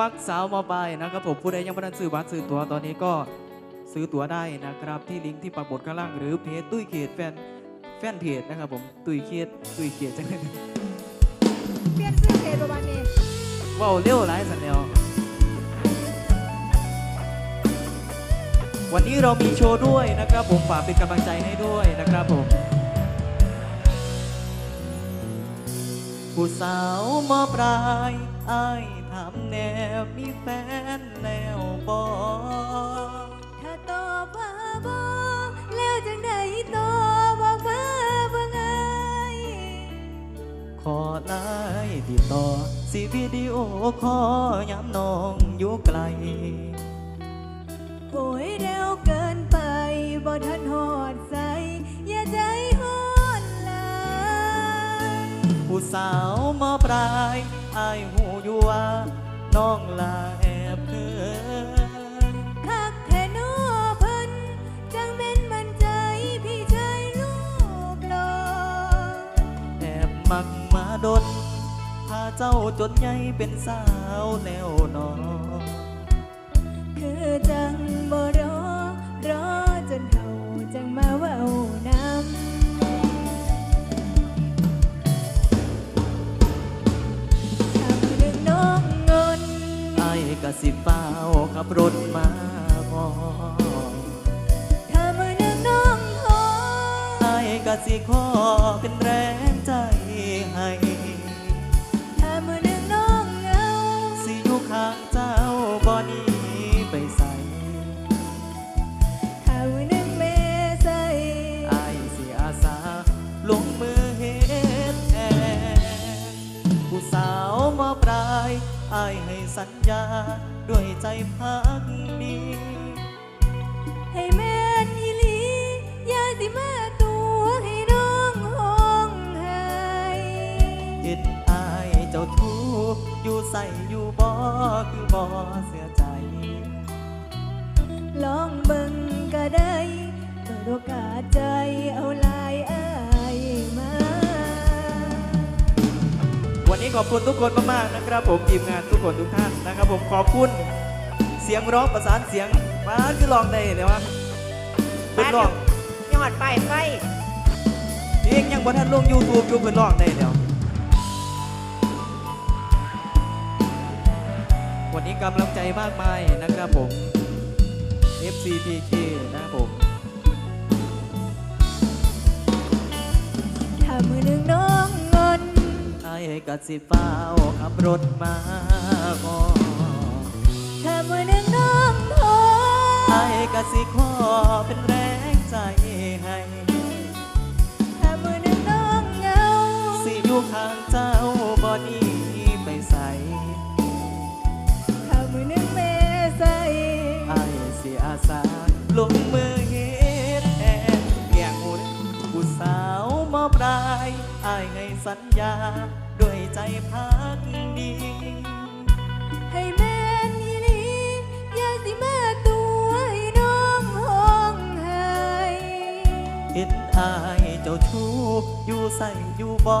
มักสาวมาบายนะครับผมผู้ใดยังไม่ได้ซื้อบัตรซื้อตั๋วตอนนี้ก็ซื้อตั๋วได้นะครับ ที่ลิงก์ที่ปักบดข้างล่างหรือเพจตุ้ยเขตแฟนแฟนเพจนะครับผมตุ้ยเขตตุ้ยเขตจังเลยเปลี่ยนชื่อเพจประมาณนี้ว้าวเร็วหลายสันแล้ววันนี้เรามีโชว์ด้วยนะครับผมฝากเป็นกำลังใจให้ด้วยนะครับผมผู้สาวมอปลายอายถามแนวมีแฟนแล้วบอถ้าตอบว่าบ่แล้วจังใดตอบบอกมาเบิ่งไงขอไลน์ติดต่อสิวิดีโอคอลย้ำ สาวมอปลายอายหูอยู่ว่าน้องลาแอบเกินคักแท้นอเพิ่นจังแม่นมั่นใจพี่ชายลูกหลอแอบมักมาดนพาเจ้าจนใหญ่เป็นสาวแล้วหนอคือจัง สิฟ้าขับรถมาพอถ้ามือนึ่งน้องทอไอ้กะสิขอเป็นแรงใจให้ถ้ามือนึ่งน้องเงาสิอยู่ข้างเจ้าบ่หนี้ไปใส่ถ้ามือนึ่งแม่ใส่ไอ้สิอาสาลงมือเฮ็ดแทนผู้สาวมาปลายไอ้ สัญญาด้วยใจพักดีให้แม่นอีหลีอย่าสิมาตัวให้น้องห้องไห้เห็นอายเจ้าทุกข์อยู่ใส่อยู่บ่คือบ่เสียใจ ลองเบิ่งก็ได้เปิดโอกาสใจเนนี้ขอบคุณทุกคนมากๆนะครับ ผมทีมงานทุกคนทุกท่านนะครับ ผมขอบคุณเสียงร้องประสานเสียงมาคือลองได้เลยวะเป็นลองยอดไปไฟเพลงยังบ่ทันลง YouTube อยู่เพิ่นลองได้แล้ววันนี้กำลังใจมากมายนะครับผม FCPK นะครับผมถ้ามือหนึ่งน้องเงินไอ้ กะสิฟ้าขับรถมาขอถ้ามือนึ่งน้องทอไอ้กะสิขอเป็นแรงใจให้ถ้ามือนึ่งน้องเหงาสิอยู่ข้างเจ้าบ่หนี้ไปใส่ถ้ามือนึ่งแม่ใส่ไอ้สิอาสาลงมือเฮ็ดแทนแกงหุ่นผู้สาวมาปลายไอ้ให้สัญญา ใจพักดี ให้แม่นอีหลีอย่าสิมาตัวให้น้องห้องไห้เห็นอายเจ้าชู้อยู่ใส่อยู่บ่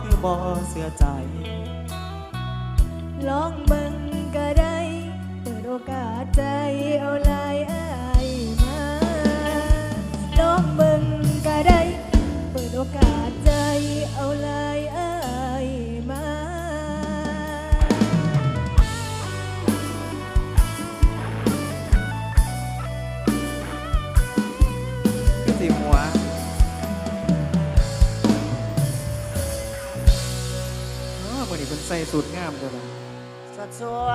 คือบ่เสียใจ ลองเบิ่งก็ได้เปิดโอกาสใจเอาลายอายมา ลองเบิ่งก็ได้เปิดโอกาสใจเอาลายอาย ส่สูตรงามเลยนะสดสว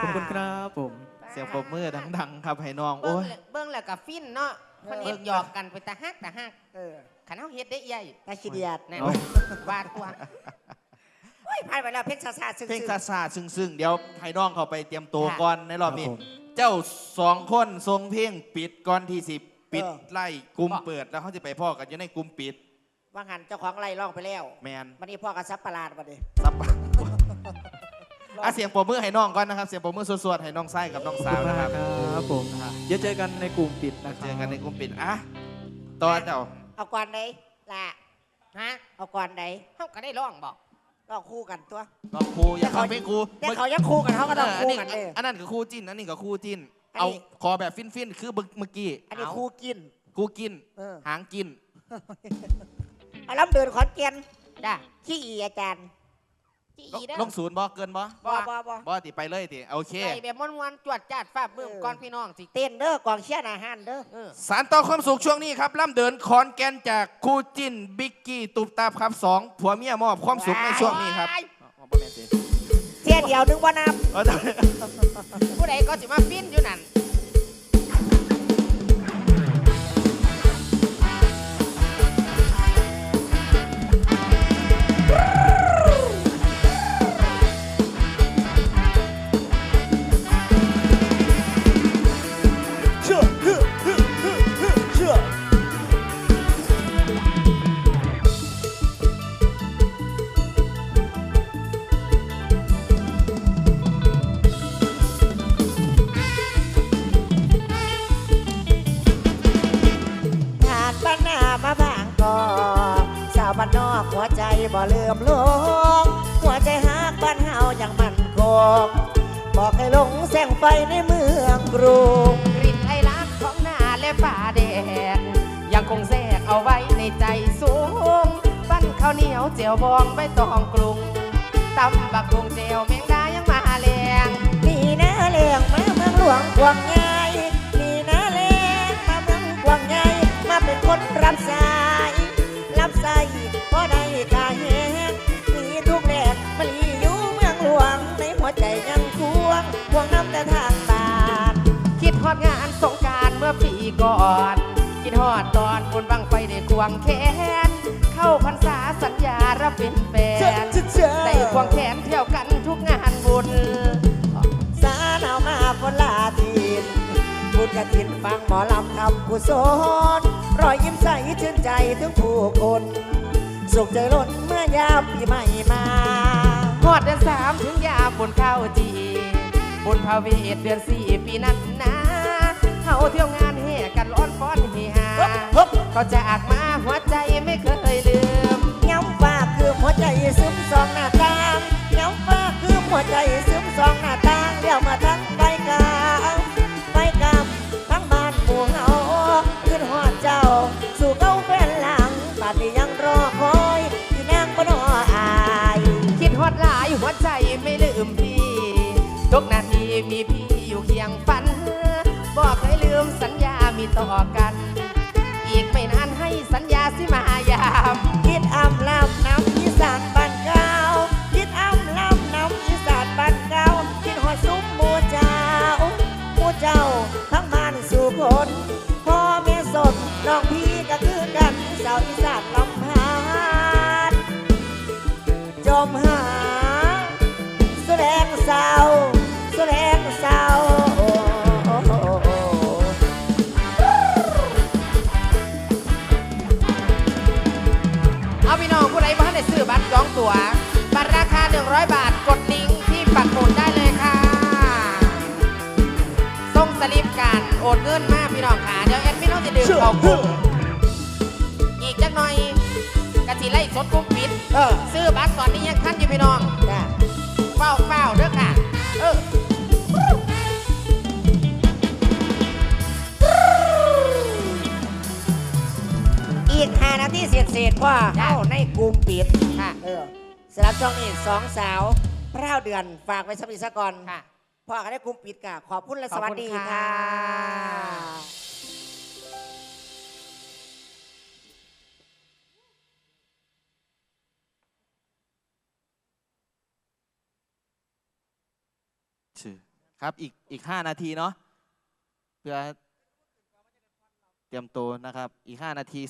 ขอบคุณครับผม เสียงปรบมือดังๆ ครับให้น้องเบิ้โอ้งยแล้วเบิ้งแล้วกับฟินเนาะคนเฮ็ดหยอกกันไปตาฮักตาฮักเออขันเอาเฮ็ดได้ใหญ่น่าขี้เดียดนั่นวาดตัวโอ้ยผ่านไปแล้วเพลงซาซาซึ้งเพลงๆซาซาๆซึ้งๆเดี๋ยวให้น้องเขาไปเตรียมตัวค่ะก่อนในรอบนี้ครับผมเจ้าสองคนทรงเพลงปิดก่อนที่สิปิดเออไล่กลุ่มเปิดแล้วเขาจะไปพ่อกันอยู่ในกลุ่มปิดว่างันเจ้าของไล่ร้องไปแล้ว แมนวันนี้พ่อกับซับประหลาดมาดิซับ อะเสียงปรบมือให้น้องก่อนนะครับ เสียงปรบมือสวดๆให้น้องไส้กับน้องสาวนะครับครับผมเดี๋ยวเจอกันในกลุ่มปิดนะคเจรับอกันในกลุ่มปิดอะตอนเจ้าเอาก่อนไหนล่ะฮะเอาก่อนไหนเฮาก็ได้ร้องบอกก็คู่กันตัวก็ครูอย่าฟังเพลงครูแต่เขายังคู่กันเขาก็ต้องอันคู่นี้กันเลยอันนั้นคือครูจิ้นอันนี้ก็ครูจิ้นอันนี้เอาขอแบบฟินๆคือเมื่อกี้อันนี้เาคู่กินครูกินเออหางกินเอาล้ำเดินขอนแก่นจ้าขี้อีอาจารย์ จีอีเด้อลงศูนย์บ่เกินบ่บ่บ่บ่บ่ติไปเลยติโอเคไอแบบม้วนๆจวดจัดฟาบเบิ่มก่อนพี่น้องสิเต้นเด้อกองเชียร์อาหารเด้อเออสารต่อความสุขช่วงนี้ครับล่ำเดินคอนแกนจากครูจิ้นบิกกี้ตุบตาบครับสองผัวเมียมอบความสุขในช่วงนี้ครับอ๋อบ่แม่นสิเที่ยเดียวนึงว่านับเออแต่ผู้ใดก็สิมาฟินอยู่นั่น บ้านหน้ามาบางกอกสาวบ้านนอกหัวใจบ่เลื่อมลงหัวใจหักบ้านเฮาอย่างมั่นคงบอกให้ลงแสงไฟในเมืองกรุงกลิ่นไอรักของหน้าและป่าแด ดยังคงแทรกเอาไว้ในใจสูง ปั้นข้าวเหนียวเจียวบองใบตองกรุงตำบักกุงเจียวแมงดายังมาแรงมีนาเลียงมาเมืองหลวงกวางใหญ่มีนาเลียงมาเมืองกวางใหญ่มาเป็นคนรับสาย รับใส่พอได้กาแหงมีทุกแดดมาลีอยู่เมืองหลวง ในหัวใจยังควงควงน้ำแต่ทางบานคิดฮอดงานสงกรารเมื่อปีก่อนคิดฮ อดตอนบุญบังไฟได้ควงแขน เข้าพรรษาสัญญารับเป็นแฟนได้ควงแขนเที่ยวกันทุกงานบุญ สาหนาวมาฝนลาทินบุญกระถินฟังหมอลำทำกุศลรอยยิ้มใสชื่นใจถึงผู้คน สุขใจล้นเมื่อยามปีใหม่มาฮอดเดือนสามถึงยามบนข้าวจีบนพาเวทเดือนสี่ปีนั้นนะเฮาเที่ยวงานแห่กัน ก็จากมาหัวใจไม่เคยลืมย้ำฟ้าคือหัวใจซึมสองหน้าต่างย้ำฟ้าคือหัวใจซึมสองหน้าต่างเลี้ยวมาทั้งไปกลางไปกลางทั้งบ้านหมู่เฮาขึ้นหอดเจ้า สู่เก้าแฟนหลังป่านนี้ยังรอคอยที่นางบ่นออายคิดฮอดหลายหัวใจไม่ลืมพี่ทุกนาทีมีพี่อยู่เคียงฝันบอกเคยลืมสัญญามีต่อกันาสิมายามคิดอำลำน้ำอีสานบ้านเก่าคิดอำลำน้ำอีสานบ้านเก่าคิดหอดซุ้มหมูเจ้าหมูเจ้าทั้งบ้านสู่คนพ่อแม่สดน้องพี่ก็คือกันสาวอีสานลำพานจมหาแสดงเศร้าแ100 บาทกดลิงก์ที่ปักหมุดได้เลยค่ะส่งสลิปการโอนเงินมาพี่น้องค่ะเดี๋ยวแอดมินต้องจะดึงเข้ากลุ่มอีกจักหน่อยกะสิไล่สดกุ๊กปิดเออ ซื้อบัตรตอนนี้ยังทันอยู่พี่น้องจ้ะเฝ้าเฝ้าเด้อค่ะ เออ อีกห้านาทีเศษเศษๆว่าจ้ะ เข้าในกลุ่มปิดค่ะ เออ สำหรับช่องนี้สองสาวพร้าวเดือนฝากไว้สักนิดสักก่อนค่ะพ่อกันได้กลุ่มปิดกะขอบคุณและขอบสคุณวัสดีค่ะค่ะชื่อครับอีกอีกห้านาทีเนาะเพื่อเตรียมตัวนะครับอีกห้านาที